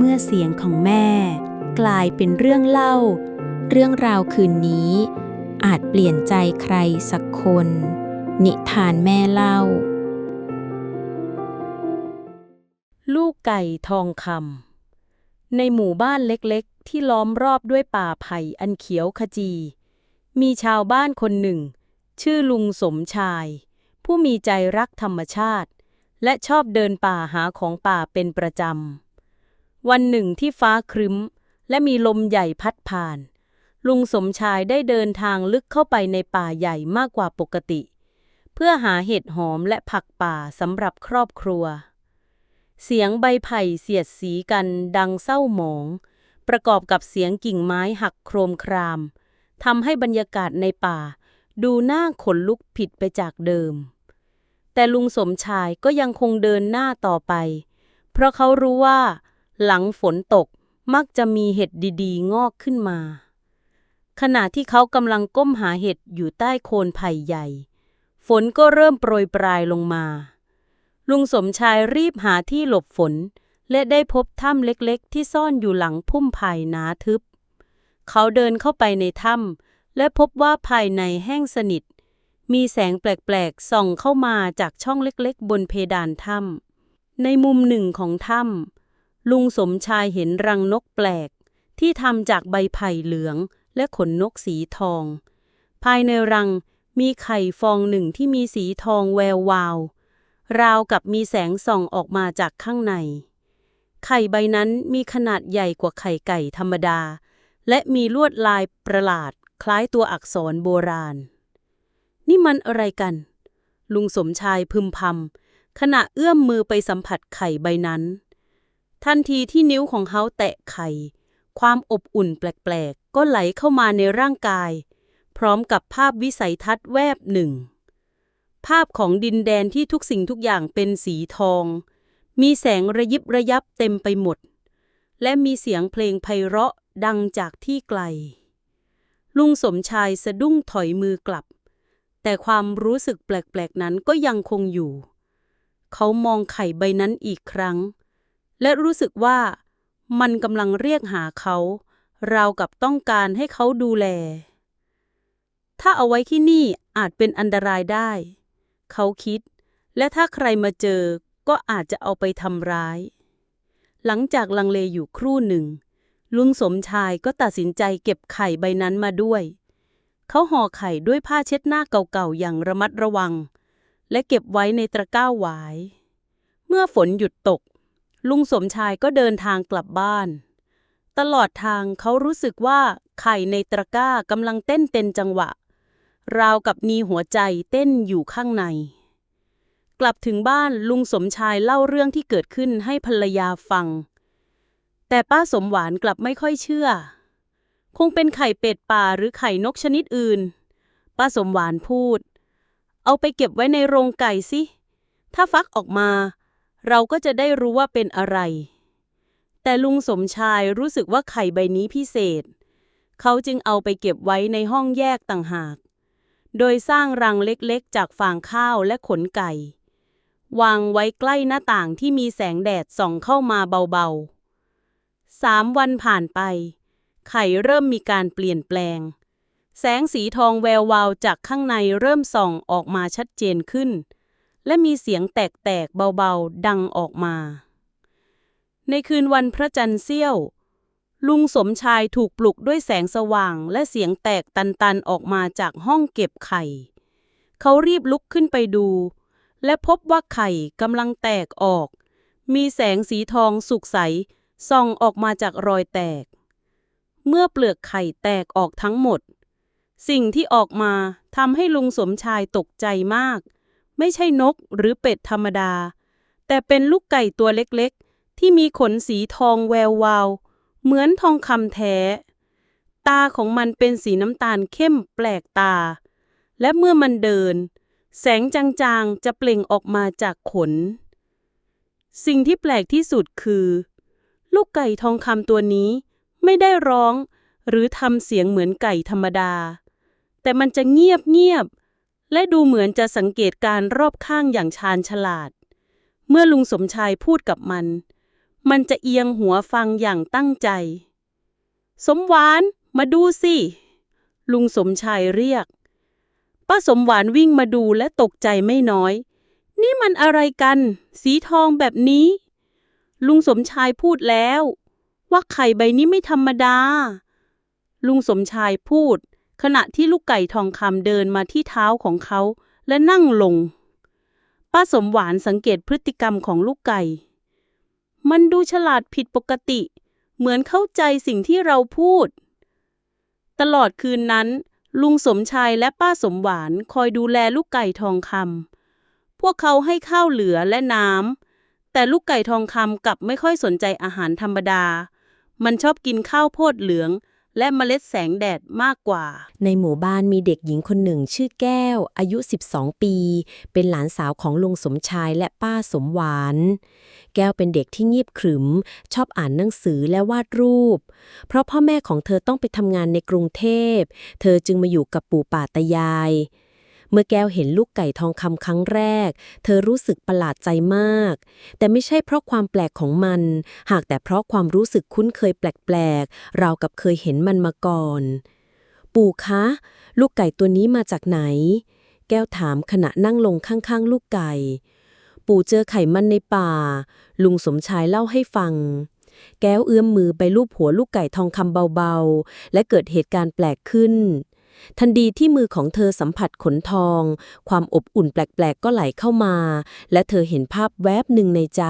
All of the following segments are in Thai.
เมื่อเสียงของแม่ กลายเป็นเรื่องเล่า เรื่องราวคืนนี้ อาจเปลี่ยนใจใครสักคน นิทานแม่เล่า ลูกไก่ทองคำในหมู่บ้านเล็กๆ ที่ล้อมรอบด้วยป่าไผ่อันเขียวขจี มีชาวบ้านคนหนึ่ง ชื่อลุงสมชาย ผู้มีใจรักธรรมชาติ และชอบเดินป่าหาของป่าเป็นประจำ วันหนึ่งที่ฟ้าครึ้ม และมีลมใหญ่พัดผ่าน ลุงสมชายได้เดินทางลึกเข้าไปในป่าใหญ่มากกว่าปกติ เพื่อหาเห็ดหอมและผักป่าสำหรับครอบครัว เสียงใบไผ่เสียดสีกันดังเศร้าหมอง ประกอบกับเสียงกิ่งไม้หักโครมครามทำให้บรรยากาศในป่า ดูน่าขนลุกผิดไปจากเดิม แต่ลุงสมชายก็ยังคงเดินหน้าต่อไป เพราะเขารู้ว่า หลังฝนตกมักจะมีเห็ดดีๆ งอกขึ้นมา ขณะที่เขากำลังก้มหาเห็ดอยู่ใต้โคนไผ่ใหญ่ ฝนก็เริ่มโปรยปลายลงมา ลุงสมชายรีบหาที่หลบฝน และได้พบถ้ำเล็กๆ ที่ซ่อนอยู่หลังพุ่มไผ่หนาทึบ เขาเดินเข้าไปในถ้ำและพบว่าภายในแห้งสนิท มีแสงแปลกๆส่องเข้ามาจากช่องเล็กๆ บนเพดานถ้ำในมุมหนึ่งของถ้ำ ลุงสมชายเห็นรังนกแปลก ที่ทำจากใบไผ่เหลืองและขนนกสีทอง ภายในรังมีไข่ฟองหนึ่งที่มีสีทองแวววาว ราวกับมีแสงส่องออกมาจากข้างใน ไข่ใบนั้นมีขนาดใหญ่กว่าไข่ไก่ธรรมดา และมีลวดลายประหลาดคล้ายตัวอักษรโบราณ นี่มันอะไรกัน ลุงสมชายพึมพำขณะเอื้อมมือไปสัมผัสไข่ใบนั้น ทันทีที่นิ้วของเขาแตะไข่ ความอบอุ่นแปลกๆ ก็ไหลเข้ามาในร่างกาย พร้อมกับภาพวิสัยทัศน์แวบหนึ่ง ภาพของดินแดนที่ทุกสิ่งทุกอย่างเป็นสีทอง มีแสงระยิบระยับเต็มไปหมด และมีเสียงเพลงไพเราะดังจากที่ไกล ลุงสมชายสะดุ้งถอยมือกลับ แต่ความรู้สึกแปลกๆนั้นก็ยังคงอยู่ เขามองไข่ใบนั้นอีกครั้ง และรู้สึกว่ามันกำลังเรียกหาเขา ราวกับต้องการให้เขาดูแล ถ้าเอาไว้ที่นี่อาจเป็นอันตรายได้ เขาคิด และถ้าใครมาเจอก็อาจจะเอาไปทำร้าย หลังจากลังเลอยู่ครู่หนึ่ง ลุงสมชายก็ตัดสินใจเก็บไข่ใบนั้นมาด้วย เขาห่อไข่ด้วยผ้าเช็ดหน้าเก่าๆอย่างระมัดระวัง และเก็บไว้ในตะกร้าหวาย เมื่อฝนหยุดตก ลุงสมชายก็เดินทางกลับบ้าน ตลอดทางเขารู้สึกว่าไข่ในตะกร้ากำลังเต้นเต็นจังหวะ ราวกับมีหัวใจเต้นอยู่ข้างใน กลับถึงบ้านลุงสมชายเล่าเรื่องที่เกิดขึ้นให้ภรรยาฟัง แต่ป้าสมหวานกลับไม่ค่อยเชื่อ คงเป็นไข่เป็ดป่าหรือไข่นกชนิดอื่น ป้าสมหวานพูด เอาไปเก็บไว้ในโรงไก่สิ ถ้าฟักออกมา เราก็จะได้รู้ว่าเป็นอะไร แต่ลุงสมชายรู้สึกว่าไข่ใบนี้พิเศษ เขาจึงเอาไปเก็บไว้ในห้องแยกต่างหาก โดยสร้างรังเล็กๆ จากฟางข้าวและขนไก่ วางไว้ใกล้หน้าต่างที่มีแสงแดดส่องเข้ามาเบาๆสามวันผ่านไป ไข่เริ่มมีการเปลี่ยนแปลง แสงสีทองแวววาวจากข้างในเริ่มส่องออกมาชัดเจนขึ้น และมีเสียงแตกๆเบาๆ ดังออกมา ในคืนวันพระจันทร์เสี้ยว ลุงสมชายถูกปลุกด้วยแสงสว่างและเสียงแตกตันๆออกมาจากห้องเก็บไข่ เขารีบลุกขึ้นไปดู และพบว่าไข่กำลังแตกออก มีแสงสีทองสุกใสส่องออกมาจากรอยแตก เมื่อเปลือกไข่แตกออกทั้งหมด สิ่งที่ออกมาทำให้ลุงสมชายตกใจมาก ไม่ใช่นกหรือเป็ดธรรมดา แต่เป็นลูกไก่ตัวเล็กๆ ที่มีขนสีทองแวววาว เหมือนทองคำแท้ ตาของมันเป็นสีน้ำตาลเข้มแปลกตา และเมื่อมันเดิน แสงจางๆ จะเปล่งออกมาจากขน สิ่งที่แปลกที่สุดคือ ลูกไก่ทองคำตัวนี้ไม่ได้ร้องหรือทำเสียงเหมือนไก่ธรรมดา แต่มันจะเงียบเงียบ และดูเหมือนจะสังเกตการรอบข้างอย่างชาญฉลาด เมื่อลุงสมชายพูดกับมัน มันจะเอียงหัวฟังอย่างตั้งใจ สมหวานมาดูสิ ลุงสมชายเรียก ป้าสมหวานวิ่งมาดูและตกใจไม่น้อย นี่มันอะไรกัน สีทองแบบนี้ ลุงสมชายพูดแล้ว ว่าไข่ใบนี้ไม่ธรรมดา ลุงสมชายพูด ขณะที่ลูกไก่ทองคำเดินมาที่เท้าของเขาและนั่งลง ป้าสมหวานสังเกตพฤติกรรมของลูกไก่ มันดูฉลาดผิดปกติ เหมือนเข้าใจสิ่งที่เราพูด ตลอดคืนนั้น ลุงสมชายและป้าสมหวานคอยดูแลลูกไก่ทองคำพวกเขาให้ข้าวเหลือและน้ำแต่ลูกไก่ทองคำกลับไม่ค่อยสนใจอาหารธรรมดา มันชอบกินข้าวโพดเหลือง และเมล็ดแสงแดดมากกว่า ในหมู่บ้านมีเด็กหญิงคนหนึ่ง ชื่อแก้ว อายุ 12 ปี เป็นหลานสาวของลุงสมชายและป้าสมหวาน แก้วเป็นเด็กที่เงียบขรึม ชอบอ่านหนังสือและวาดรูป เพราะพ่อแม่ของเธอต้องไปทำงานในกรุงเทพ เธอจึงมาอยู่กับปู่ป่าตายาย เมื่อแก้วเห็นลูกไก่ทองคำครั้งแรก เธอรู้สึกประหลาดใจมาก แต่ไม่ใช่เพราะความแปลกของมัน หากแต่เพราะความรู้สึกคุ้นเคยแปลกๆ ราวกับเคยเห็นมันมาก่อน ปู่คะ ลูกไก่ตัวนี้มาจากไหน แก้วถามขณะนั่งลงข้างๆ ลูกไก่ ปู่เจอไข่มันในป่า ลุงสมชายเล่าให้ฟังแก้วเอื้อมมือไปลูบหัวลูกไก่ทองคำเบาๆ และเกิดเหตุการณ์แปลกขึ้น ทันทีที่มือของเธอสัมผัสขนทอง ความอบอุ่นแปลกๆ ก็ไหลเข้ามา และเธอเห็นภาพแวบหนึ่งในใจ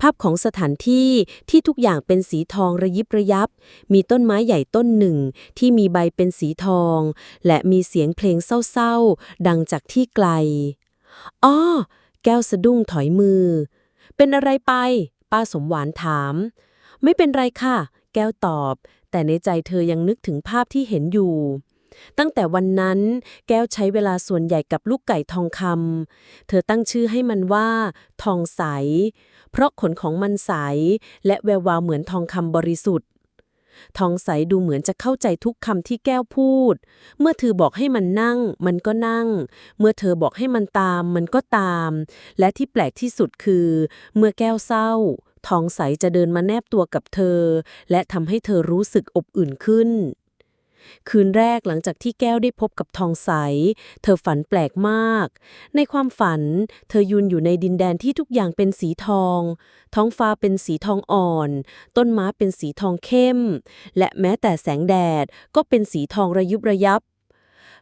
ภาพของสถานที่ที่ทุกอย่างเป็นสีทองระยิบระยับ มีต้นไม้ใหญ่ต้นหนึ่ง ที่มีใบเป็นสีทอง และมีเสียงเพลงเศร้าๆ ดังจากที่ไกล อ้อ แก้วสะดุ้งถอยมือ เป็นอะไรไป ป้าสมหวานถาม ไม่เป็นไรค่ะ แก้วตอบ แต่ในใจเธอยังนึกถึงภาพที่เห็นอยู่ ตั้งแต่วันนั้นแก้วใช้เวลาส่วนใหญ่กับลูกไก่ทองคำเธอตั้งชื่อให้มันว่า ทองใส เพราะขนของมันใส และแวววาวเหมือนทองคำบริสุทธิ์ ทองใสดูเหมือนจะเข้าใจทุกคำที่แก้วพูด เมื่อเธอบอกให้มันนั่ง มันก็นั่ง เมื่อเธอบอกให้มันตาม มันก็ตาม และที่แปลกที่สุดคือ เมื่อแก้วเศร้าทองใสจะเดินมาแนบตัวกับเธอ และทำให้เธอรู้สึกอบอุ่นขึ้น คืนแรกหลังจากที่แก้วได้พบกับทองใส เธอฝันแปลกมาก ในความฝัน เธอยืนอยู่ในดินแดนที่ทุกอย่างเป็นสีทอง ท้องฟ้าเป็นสีทองอ่อน ต้นไม้เป็นสีทองเข้ม และแม้แต่แสงแดดก็เป็นสีทองระยุบระยับ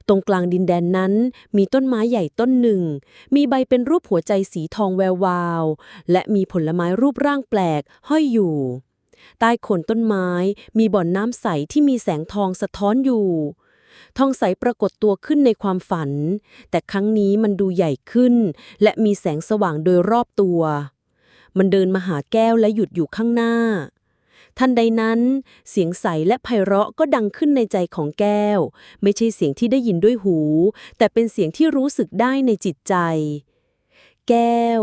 ตรงกลางดินแดนนั้นมีต้นไม้ใหญ่ต้นหนึ่ง มีใบเป็นรูปหัวใจสีทองแวววาว และมีผลไม้รูปร่างแปลกห้อยอยู่ ใต้โคนต้นไม้ มีบ่อนน้ำใสที่มีแสงทองสะท้อนอยู่ ทองใสปรากฏตัวขึ้นในความฝัน แต่ครั้งนี้มันดูใหญ่ขึ้น และมีแสงสว่างโดยรอบตัว มันเดินมาหาแก้วและหยุดอยู่ข้างหน้า ทันใดนั้น เสียงใสและไพเราะก็ดังขึ้นในใจของแก้ว ไม่ใช่เสียงที่ได้ยินด้วยหู แต่เป็นเสียงที่รู้สึกได้ในจิตใจ แก้ว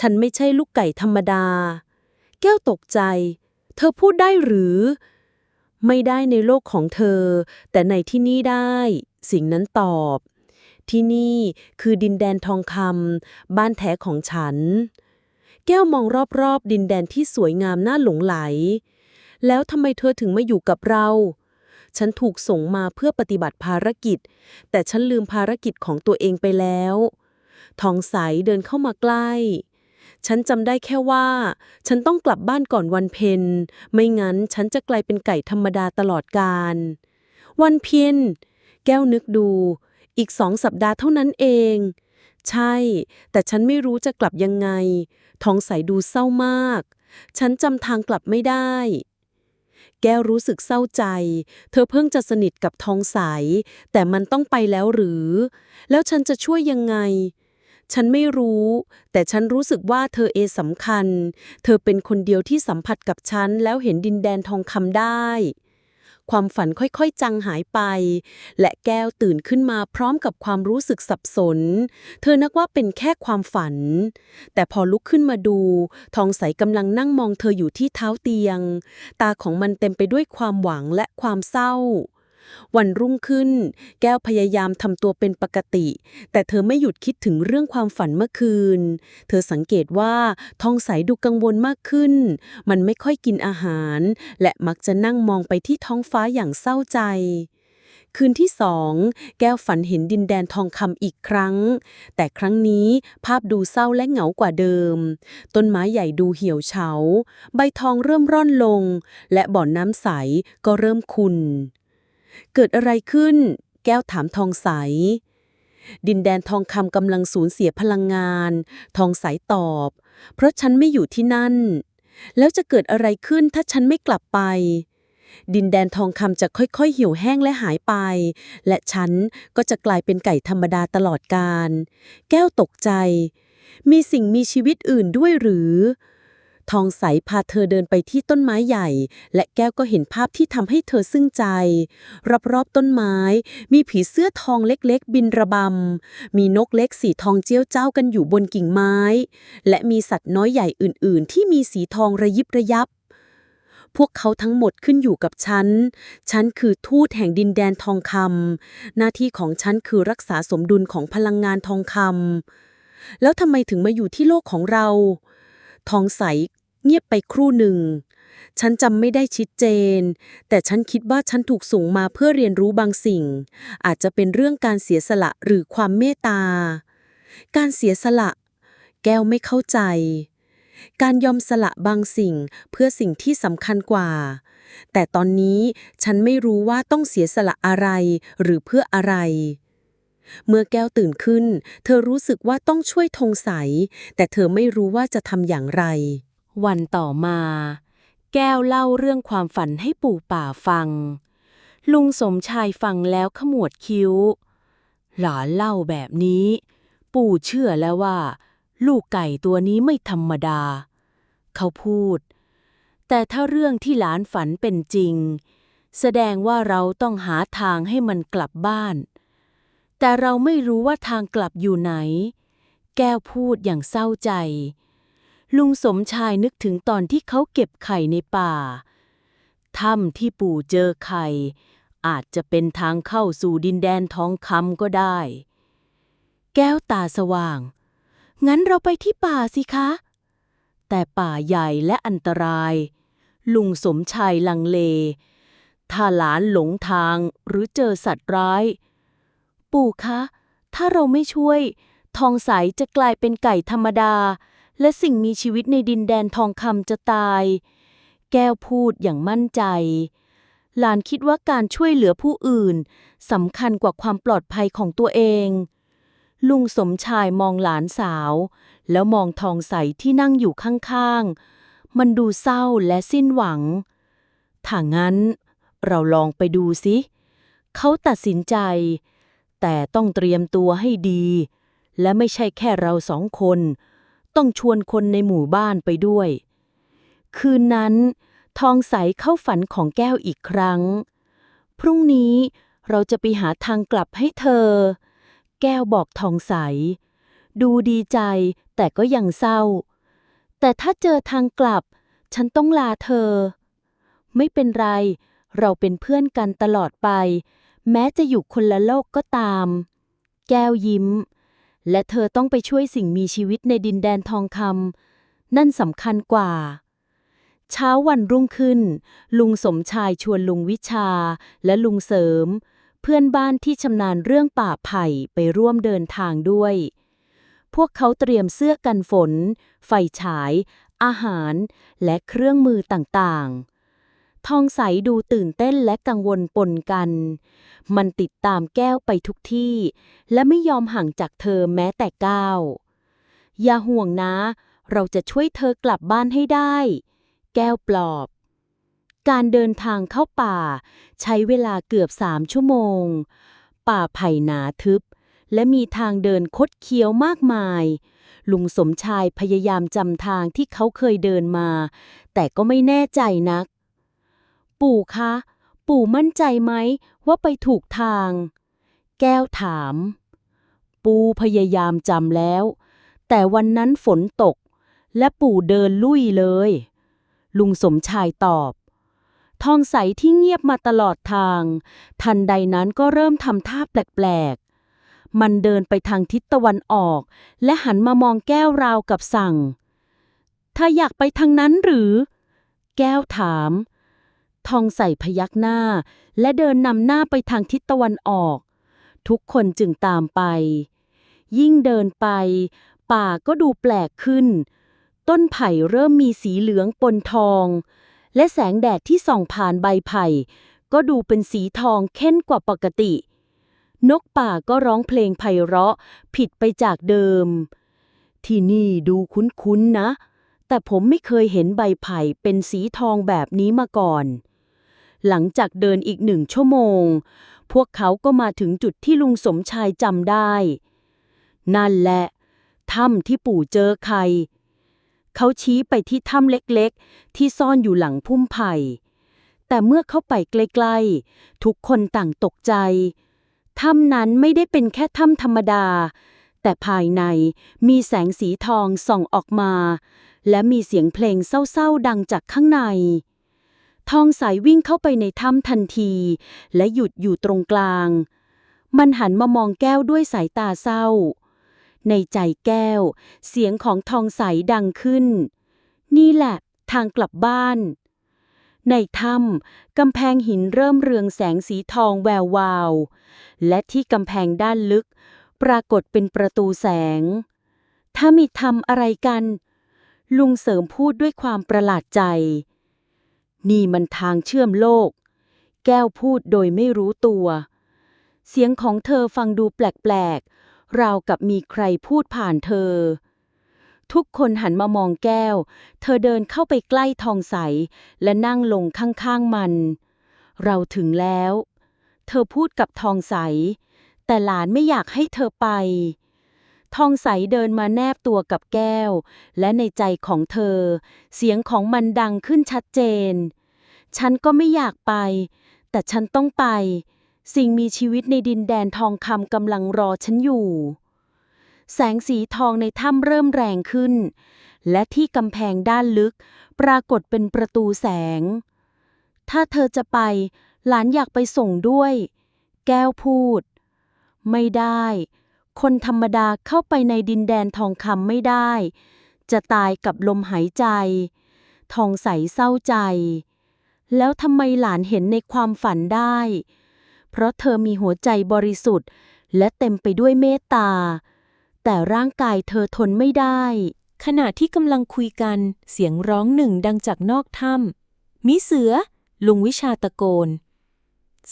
ฉันไม่ใช่ลูกไก่ธรรมดา แก้วตกใจ เธอพูดได้หรือ ไม่ได้ในโลกของเธอ แต่ในที่นี่ได้ สิ่งนั้นตอบ ที่นี่คือดินแดนทองคำบ้านแท้ของฉัน แก้วมองรอบๆ ดินแดนที่สวยงามน่าหลงไหล แล้วทำไมเธอถึงมาอยู่กับเราฉันถูกส่งมาเพื่อปฏิบัติภารกิจ แต่ฉันลืมภารกิจของตัวเองไปแล้ว ทองใสเดินเข้ามาใกล้ ฉันจำได้แค่ว่า ฉันต้องกลับบ้านก่อนวันเพ็ญไม่งั้นฉันจะกลายเป็นไก่ธรรมดาตลอดกาลวันเพ็ญแก้วนึกดู อีกสองสัปดาห์เท่านั้นเอง ใช่ แต่ฉันไม่รู้จะกลับยังไงทองใสดูเศร้ามาก ฉันจำทางกลับไม่ได้ แก้วรู้สึกเศร้าใจ เธอเพิ่งจะสนิทกับทองใส แต่มันต้องไปแล้วหรือ แล้วฉันจะช่วยยังไง ฉันไม่รู้ แต่ฉันรู้สึกว่าเธอเอสำคัญ เธอเป็นคนเดียวที่สัมผัสกับฉันแล้วเห็นดินแดนทองคำได้ ความฝันค่อยๆ จังหายไป และแก้วตื่นขึ้นมาพร้อมกับความรู้สึกสับสน เธอนักว่าเป็นแค่ความฝัน แต่พอลุกขึ้นมาดู ทองใสกำลังนั่งมองเธออยู่ที่เท้าเตียง ตาของมันเต็มไปด้วยความหวังและความเศร้า วันรุ่งขึ้น แก้วพยายามทำตัวเป็นปกติ แต่เธอไม่หยุดคิดถึงเรื่องความฝันเมื่อคืน เธอสังเกตว่าทองใสดูกังวลมากขึ้น มันไม่ค่อยกินอาหาร และมักจะนั่งมองไปที่ท้องฟ้าอย่างเศร้าใจคืนที่สองแก้วฝันเห็นดินแดนทองคำอีกครั้ง แต่ครั้งนี้ภาพดูเศร้าและเหงากว่าเดิม ต้นไม้ใหญ่ดูเหี่ยวเฉา ใบทองเริ่มร่อนลง และบ่อนน้ำใสก็เริ่มขุ่น เกิดอะไรขึ้น แก้วถามทองใส ดินแดนทองคำกำลังสูญเสียพลังงาน ทองใสตอบ เพราะฉันไม่อยู่ที่นั่น แล้วจะเกิดอะไรขึ้นถ้าฉันไม่กลับไป ดินแดนทองคำจะค่อยๆ เหี่ยวแห้งและหายไป และฉันก็จะกลายเป็นไก่ธรรมดาตลอดกาล แก้วตกใจ มีสิ่งมีชีวิตอื่นด้วยหรือ ทองใสพาเธอเดินไปที่ต้นไม้ใหญ่ และแก้วก็เห็นภาพที่ทำให้เธอซึ้งใจ รอบๆต้นไม้ มีผีเสื้อทองเล็กๆ บินระบำ มีนกเล็กสีทองเจียวเจ้ากันอยู่บนกิ่งไม้ และมีสัตว์น้อยใหญ่อื่นๆ ที่มีสีทองระยิบระยับ พวกเขาทั้งหมดขึ้นอยู่กับฉัน ฉันคือทูตแห่งดินแดนทองคำหน้าที่ของฉันคือรักษาสมดุลของพลังงานทองคำแล้วทำไมถึงมาอยู่ที่โลกของเรา ทองใส เงียบไปครู่หนึ่ง ฉันจำไม่ได้ชิดเจน แต่ฉันคิดว่าฉันถูกส่งมาเพื่อเรียนรู้บางสิ่ง อาจจะเป็นเรื่องการเสียสละหรือความเมตตา การเสียสละ แก้วไม่เข้าใจ การยอมสละบางสิ่งเพื่อสิ่งที่สำคัญกว่า แต่ตอนนี้ฉันไม่รู้ว่าต้องเสียสละอะไรหรือเพื่ออะไร เมื่อแก้วตื่นขึ้น เธอรู้สึกว่าต้องช่วยธงใส แต่เธอไม่รู้ว่าจะทำอย่างไร วันต่อมา แก้วเล่าเรื่องความฝันให้ปู่ป่าฟัง ลุงสมชายฟังแล้วขมวดคิ้ว หลานเล่าแบบนี้ ปู่เชื่อแล้วว่า ลูกไก่ตัวนี้ไม่ธรรมดา เขาพูด แต่ถ้าเรื่องที่หลานฝันเป็นจริง แสดงว่าเราต้องหาทางให้มันกลับบ้าน แต่เราไม่รู้ว่าทางกลับอยู่ไหน แก้วพูดอย่างเศร้าใจ ลุงสมชายนึกถึงตอนที่เขาเก็บไข่ในป่า ถ้ำที่ปู่เจอไข่ อาจจะเป็นทางเข้าสู่ดินแดนทองคำก็ได้ แก้วตาสว่าง งั้นเราไปที่ป่าสิคะ แต่ป่าใหญ่และอันตราย ลุงสมชายลังเล ถ้าหลานหลงทางหรือเจอสัตว์ร้าย ปู่คะ ถ้าเราไม่ช่วย ทองใสจะกลายเป็นไก่ธรรมดา และสิ่งมีชีวิตในดินแดนทองคำจะตาย แก้วพูดอย่างมั่นใจ หลานคิดว่าการช่วยเหลือผู้อื่นสำคัญกว่าความปลอดภัยของตัวเอง ลุงสมชายมองหลานสาว แล้วมองทองใสที่นั่งอยู่ข้างๆ มันดูเศร้าและสิ้นหวัง ถ้างั้นเราลองไปดูสิ เขาตัดสินใจ แต่ต้องเตรียมตัวให้ดี และไม่ใช่แค่เราสองคน ต้องชวนคนในหมู่บ้านไปด้วย คืนนั้น ทองใสเข้าฝันของแก้วอีกครั้ง พรุ่งนี้เราจะไปหาทางกลับให้เธอ แก้วบอกทองใส ดูดีใจแต่ก็ยังเศร้า แต่ถ้าเจอทางกลับ ฉันต้องลาเธอ ไม่เป็นไร เราเป็นเพื่อนกันตลอดไป แม้จะอยู่คนละโลกก็ตาม แก้วยิ้ม และเธอต้องไปช่วยสิ่งมีชีวิตในดินแดนทองคำนั่นสำคัญกว่า เช้าวันรุ่งขึ้น ลุงสมชายชวนลุงวิชาและลุงเสริม เพื่อนบ้านที่ชำนาญเรื่องป่าไผ่ไปร่วมเดินทางด้วย พวกเขาเตรียมเสื้อกันฝน ไฟฉาย อาหาร และเครื่องมือต่างๆ ทองใสดูตื่นเต้นและกังวลปนกัน มันติดตามแก้วไปทุกที่ และไม่ยอมห่างจากเธอแม้แต่ก้าวอย่าห่วงนะ เราจะช่วยเธอกลับบ้านให้ได้ แก้วปลอบ การเดินทางเข้าป่า ใช้เวลาเกือบสามชั่วโมง ป่าไผ่หนาทึบ และมีทางเดินคดเคี้ยวมากมายลุงสมชายพยายามจำทางที่เขาเคยเดินมา แต่ก็ไม่แน่ใจนัก ปู่คะ ปู่มั่นใจไหมว่าไปถูกทาง แก้วถาม ปู่พยายามจำแล้ว แต่วันนั้นฝนตก และปู่เดินลุยเลย ลุงสมชายตอบ ทองใสที่เงียบมาตลอดทาง ทันใดนั้นก็เริ่มทำท่าแปลกๆ มันเดินไปทางทิศตะวันออก และหันมามองแก้วราวกับสั่ง ถ้าอยากไปทางนั้นหรือ แก้วถาม ทองใส่พยักหน้า และเดินนำหน้าไปทางทิศตะวันออก ทุกคนจึงตามไป ยิ่งเดินไป ป่าก็ดูแปลกขึ้น ต้นไผ่เริ่มมีสีเหลืองปนทอง และแสงแดดที่ส่องผ่านใบไผ่ ก็ดูเป็นสีทองเข้นกว่าปกติ นกป่าก็ร้องเพลงไพเราะผิดไปจากเดิม ที่นี่ดูคุ้นๆนะแต่ผมไม่เคยเห็นใบไผ่เป็นสีทองแบบนี้มาก่อน หลังจากเดินอีกหนึ่งชั่วโมง พวกเขาก็มาถึงจุดที่ลุงสมชายจำได้ นั่นแหละถ้ำที่ปู่เจอใคร เขาชี้ไปที่ถ้ำเล็กๆ ที่ซ่อนอยู่หลังพุ่มไผ่ แต่เมื่อเข้าไปใกล้ๆ ทุกคนต่างตกใจ ถ้ำนั้นไม่ได้เป็นแค่ถ้ำธรรมดา แต่ภายในมีแสงสีทองส่องออกมา และมีเสียงเพลงเศร้าๆ ดังจากข้างใน ทองสายวิ่งเข้าไปในถ้ำทันที และหยุดอยู่ตรงกลาง มันหันมามองแก้วด้วยสายตาเศร้า ในใจแก้ว เสียงของทองใสดังขึ้น นี่แหละ ทางกลับบ้าน ในถ้ำกำแพงหินเริ่มเรืองแสงสีทองแวววาว และที่กำแพงด้านลึก ปรากฏเป็นประตูแสง ถ้ามีทำอะไรกัน ลุงเสริมพูดด้วยความประหลาดใจ นี่มันทางเชื่อมโลก แก้วพูดโดยไม่รู้ตัว เสียงของเธอฟังดูแปลกๆ ราวกับมีใครพูดผ่านเธอ ทุกคนหันมามองแก้ว เธอเดินเข้าไปใกล้ทองใส และนั่งลงข้างๆมัน เราถึงแล้ว เธอพูดกับทองใส แต่หลานไม่อยากให้เธอไป ทองใสเดินมาแนบตัวกับแก้ว และในใจของเธอ เสียงของมันดังขึ้นชัดเจน ฉันก็ไม่อยากไป แต่ฉันต้องไป สิ่งมีชีวิตในดินแดนทองคำกำลังรอฉันอยู่ แสงสีทองในถ้ำเริ่มแรงขึ้น และที่กำแพงด้านลึก ปรากฏเป็นประตูแสง ถ้าเธอจะไป หลานอยากไปส่งด้วย แก้วพูด ไม่ได้ คนธรรมดาเข้าไปในดินแดนทองคำไม่ได้ จะตายกับลมหายใจ ทองใสเศร้าใจ แล้วทำไมหลานเห็นในความฝันได้ เพราะเธอมีหัวใจบริสุทธิ์ และเต็มไปด้วยเมตตา แต่ร่างกายเธอทนไม่ได้ ขณะที่กำลังคุยกัน เสียงร้องหนึ่งดังจากนอกถ้ำมีเสือ ลุงวิชาตะโกน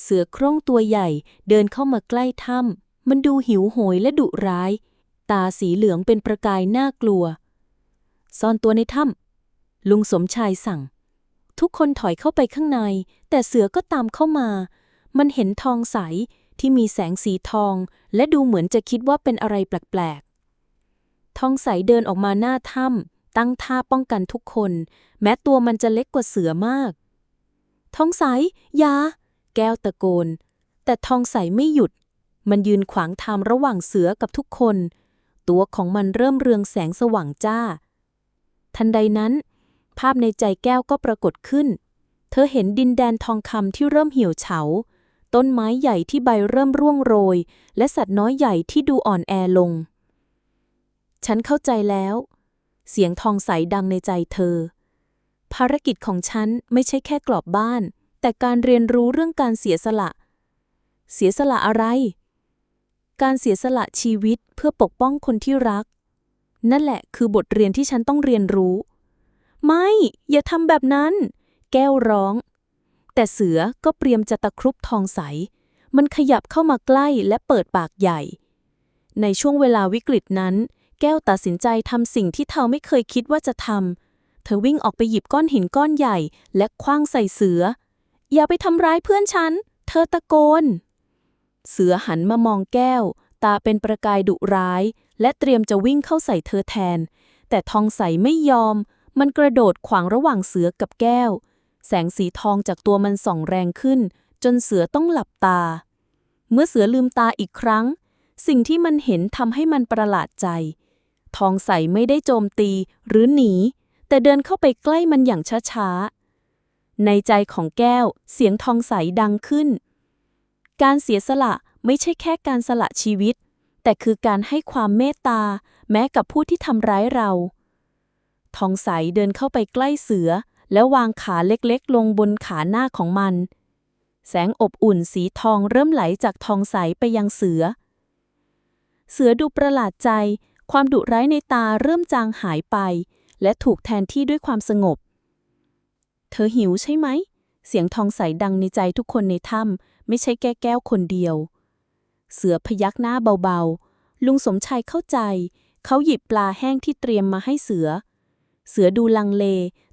เสือโคร่งตัวใหญ่เดินเข้ามาใกล้ถ้ำ มันดูหิวโหยและดุร้าย ตาสีเหลืองเป็นประกายน่ากลัว ซ่อนตัวในถ้ำลุงสมชายสั่ง ทุกคนถอยเข้าไปข้างใน แต่เสือก็ตามเข้ามา มันเห็นทองใสที่มีแสงสีทอง และดูเหมือนจะคิดว่าเป็นอะไรแปลกๆ ทองใสเดินออกมาหน้าถ้ำตั้งท่าป้องกันทุกคน แม้ตัวมันจะเล็กกว่าเสือมาก ทองใสยา แก้วตะโกน แต่ทองใสไม่หยุด มันยืนขวางทางระหว่างเสือกับทุกคน ตัวของมันเริ่มเรืองแสงสว่างจ้า ทันใดนั้น ภาพในใจแก้วก็ปรากฏขึ้น เธอเห็นดินแดนทองคำที่เริ่มเหี่ยวเฉา ต้นไม้ใหญ่ที่ใบเริ่มร่วงโรย และสัตว์น้อยใหญ่ที่ดูอ่อนแอลง ฉันเข้าใจแล้ว เสียงทองใสดังในใจเธอ ภารกิจของฉันไม่ใช่แค่กรอบบ้าน แต่การเรียนรู้เรื่องการเสียสละเสียสละอะไร การเสียสละชีวิตเพื่อปกป้องคนที่รัก นั่นแหละคือบทเรียนที่ฉันต้องเรียนรู้ ไม่ อย่าทำแบบนั้น แก้วร้อง แต่เสือก็เตรียมจะตะครุบทองใส มันขยับเข้ามาใกล้และเปิดปากใหญ่ ในช่วงเวลาวิกฤตนั้น แก้วตัดสินใจทำสิ่งที่เธอไม่เคยคิดว่าจะทำเธอวิ่งออกไปหยิบก้อนหินก้อนใหญ่ และคว้างใส่เสือ อย่าไปทำร้ายเพื่อนฉัน เธอตะโกน เสือหันมามองแก้ว ตาเป็นประกายดุร้าย และเตรียมจะวิ่งเข้าใส่เธอแทน แต่ทองใสไม่ยอม มันกระโดดขวางระหว่างเสือกับแก้ว แสงสีทองจากตัวมันส่องแรงขึ้น จนเสือต้องหลับตา เมื่อเสือลืมตาอีกครั้ง สิ่งที่มันเห็นทำให้มันประหลาดใจ ทองใสไม่ได้โจมตีหรือหนี แต่เดินเข้าไปใกล้มันอย่างช้าๆในใจของแก้วเสียงทองใสดังขึ้น การเสียสละไม่ใช่แค่การสละชีวิต แต่คือการให้ความเมตตา แม้กับผู้ที่ทำร้ายเรา ทองใสเดินเข้าไปใกล้เสือ แล้ววางขาเล็กๆ ลงบนขาหน้าของมัน แสงอบอุ่นสีทองเริ่มไหลจากทองใสไปยังเสือ เสือดูประหลาดใจ ความดุร้ายในตาเริ่มจางหายไป และถูกแทนที่ด้วยความสงบ เธอหิวใช่ไหมเสียงทองใสดังในใจทุกคนในถ้ำ ไม่ใช่แก้แก้วคนเดียว เสือพยักหน้าเบาๆ ลุงสมชายเข้าใจ เขาหยิบปลาแห้งที่เตรียมมาให้เสือ เสือดูลังเล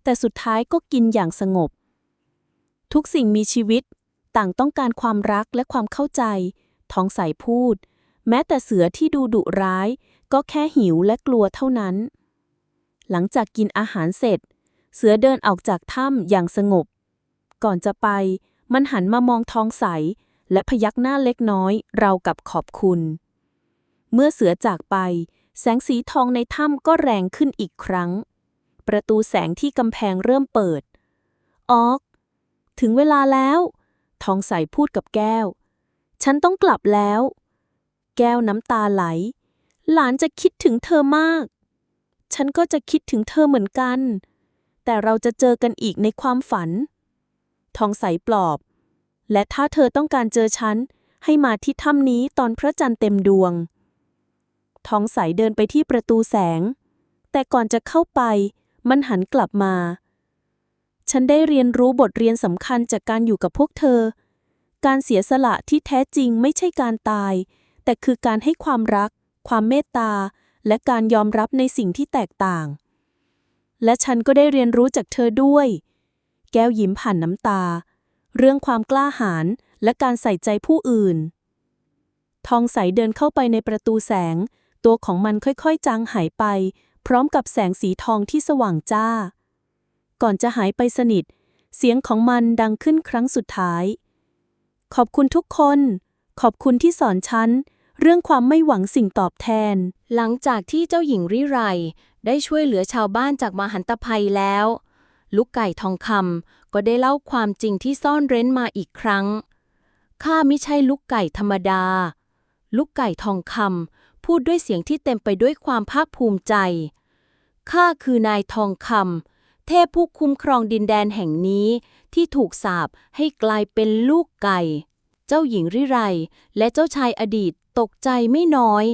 แต่สุดท้ายก็กินอย่างสงบ ทุกสิ่งมีชีวิต ต่างต้องการความรักและความเข้าใจทองใสพูด แม้แต่เสือที่ดูดุร้าย ก็แค่หิวและกลัวเท่านั้น หลังจากกินอาหารเสร็จ เสือเดินออกจากถ้ำอย่างสงบ ก่อนจะไป มันหันมามองทองใส และพยักหน้าเล็กน้อย เรากับขอบคุณ เมื่อเสือจากไป แสงสีทองในถ้ำก็แรงขึ้นอีกครั้ง ประตูแสงที่กำแพงเริ่มเปิด ออก ถึงเวลาแล้ว ทองใสพูดกับแก้ว ฉันต้องกลับแล้ว แก้วน้ำตาไหล หลานจะคิดถึงเธอมาก ฉันก็จะคิดถึงเธอเหมือนกัน แต่เราจะเจอกันอีกในความฝัน ทองใสปลอบ และถ้าเธอต้องการเจอฉัน ให้มาที่ถ้ำนี้ตอนพระจันทร์เต็มดวง ทองใสเดินไปที่ประตูแสง แต่ก่อนจะเข้าไป มันหันกลับมา ฉันได้เรียนรู้บทเรียนสำคัญจากการอยู่กับพวกเธอ การเสียสละที่แท้จริงไม่ใช่การตาย แต่คือการให้ความรัก ความเมตตา และการยอมรับในสิ่งที่แตกต่าง และฉันก็ได้เรียนรู้จากเธอด้วย แก้วยิ้มผ่านน้ำตา เรื่องความกล้าหาญและการใส่ใจผู้อื่น ทองใสเดินเข้าไปในประตูแสง ตัวของมันค่อยๆ จางหายไป พร้อมกับแสงสีทองที่สว่างจ้า ก่อนจะหายไปสนิท เสียงของมันดังขึ้นครั้งสุดท้าย ขอบคุณทุกคน ขอบคุณที่สอนฉันเรื่องความไม่หวังสิ่งตอบแทน หลังจากที่เจ้าหญิงริไร ได้ช่วยเหลือชาวบ้านจากมหันตภัยแล้ว ลูกไก่ทองคำก็ได้เล่าความจริงที่ซ่อนเร้นมาอีกครั้ง ข้าไม่ใช่ลูกไก่ธรรมดา ลูกไก่ทองคำพูดด้วยเสียงที่เต็มไปด้วยความภาคภูมิใจ ข้าคือนายทองคำเทพผู้คุ้มครองดินแดนแห่งนี้ที่ถูกสาปให้กลายเป็นลูกไก่ เจ้าหญิงริไร และเจ้าชายอดีตตกใจไม่น้อย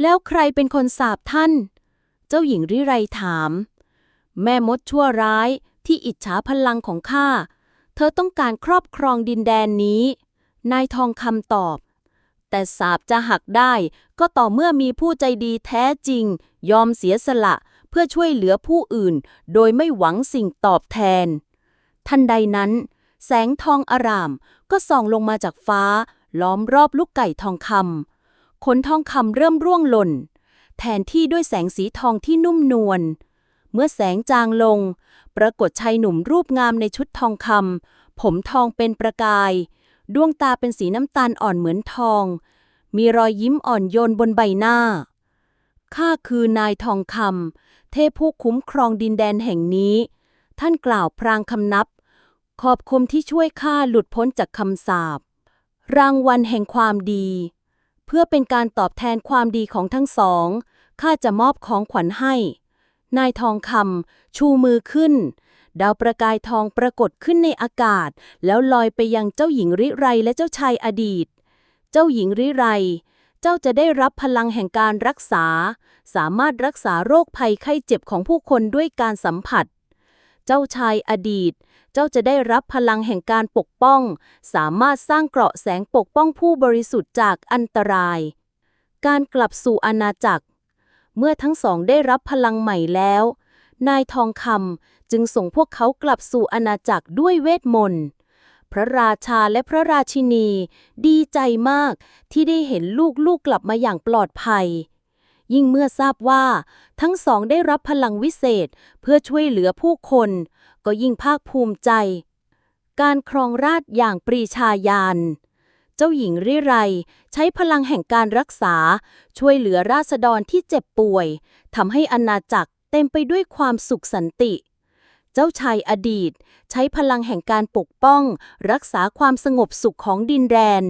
แล้วใครเป็นคนสาปท่าน เจ้าหญิงริไรถาม แม่มดชั่วร้ายที่อิจฉาพลังของข้า เธอต้องการครอบครองดินแดนนี้ นายทองคำตอบ แต่สาบจะหักได้ก็ต่อเมื่อมีผู้ใจดีแท้จริง ยอมเสียสละเพื่อช่วยเหลือผู้อื่น โดยไม่หวังสิ่งตอบแทน ทันใดนั้น แสงทองอร่ามก็ส่องลงมาจากฟ้า ล้อมรอบลูกไก่ทองคำขนทองคำเริ่มร่วงหล่น แทนที่ด้วยแสงสีทองที่นุ่มนวล เมื่อแสงจางลง ปรากฏชายหนุ่มรูปงามในชุดทองคำผมทองเป็นประกาย ดวงตาเป็นสีน้ำตาลอ่อนเหมือนทอง มีรอยยิ้มอ่อนโยนบนใบหน้า ข้าคือนายทองคำเทพผู้คุ้มครองดินแดนแห่งนี้ ท่านกล่าวพรางคำนับ ขอบคุณที่ช่วยข้าหลุดพ้นจากคำสาปรางวัลแห่งความดี เพื่อเป็นการตอบแทนความดีของทั้งสอง ข้าจะมอบของขวัญให้ นายทองคำชูมือขึ้น ดาวประกายทองปรากฏขึ้นในอากาศ แล้วลอยไปยังเจ้าหญิงริไรและเจ้าชายอดีต เจ้าหญิงริไร เจ้าจะได้รับพลังแห่งการรักษา สามารถรักษาโรคภัยไข้เจ็บของผู้คนด้วยการสัมผัส เจ้าชายอดีต เจ้าจะได้รับพลังแห่งการปกป้อง สามารถสร้างเกราะแสงปกป้องผู้บริสุทธิ์จากอันตราย การกลับสู่อาณาจักร เมื่อทั้งสองได้รับพลังใหม่แล้ว นายทองคำจึงส่งพวกเขากลับสู่อาณาจักรด้วยเวทมนต์ พระราชาและพระราชินี ดีใจมากที่ได้เห็นลูกๆกกลับมาอย่างปลอดภัย ยิ่งเมื่อทราบว่า ทั้งสองได้รับพลังวิเศษเพื่อช่วยเหลือผู้คน ก็ยิ่งภาคภูมิใจ การครองราชย์อย่างปรีชาญาณ เจ้าหญิงริไร ใช้พลังแห่งการรักษา ช่วยเหลือราษฎรที่เจ็บป่วยทำให้อาณาจักรเต็มไปด้วยความสุขสันติ เจ้าชายอดีต ใช้พลังแห่งการปกป้อง รักษาความสงบสุขของดินแดน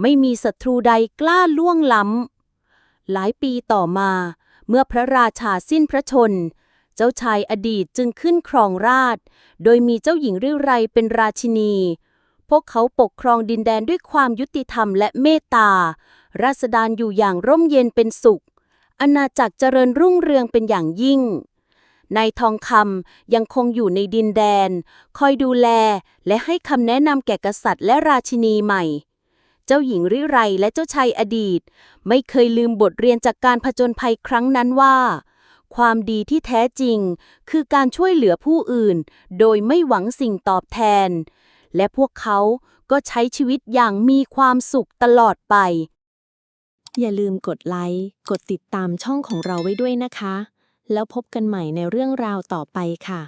ไม่มีศัตรูใดกล้าล่วงล้ำ หลายปีต่อมา เมื่อพระราชาสิ้นพระชน เจ้าชายอดีตจึงขึ้นครองราช โดยมีเจ้าหญิงริไรเป็นราชินี พวกเขาปกครองดินแดนด้วยความยุติธรรมและเมตตา ราษฎรอยู่อย่างร่มเย็นเป็นสุข อาณาจักรเจริญรุ่งเรืองเป็นอย่างยิ่ง นายทองคำยังคงอยู่ในดินแดน คอยดูแลและให้คำแนะนำแก่กษัตริย์และราชินีใหม่ เจ้าหญิงริไรและเจ้าชายอดีต ไม่เคยลืมบทเรียนจากการผจญภัยครั้งนั้นว่า ความดีที่แท้จริง คือการช่วยเหลือผู้อื่น โดยไม่หวังสิ่งตอบแทน และพวกเขาก็ใช้ชีวิตอย่างมีความสุขตลอดไป อย่าลืมกดไลค์ กดติดตามช่องของเราไว้ด้วยนะคะ แล้วพบกันใหม่ในเรื่องราวต่อไปค่ะ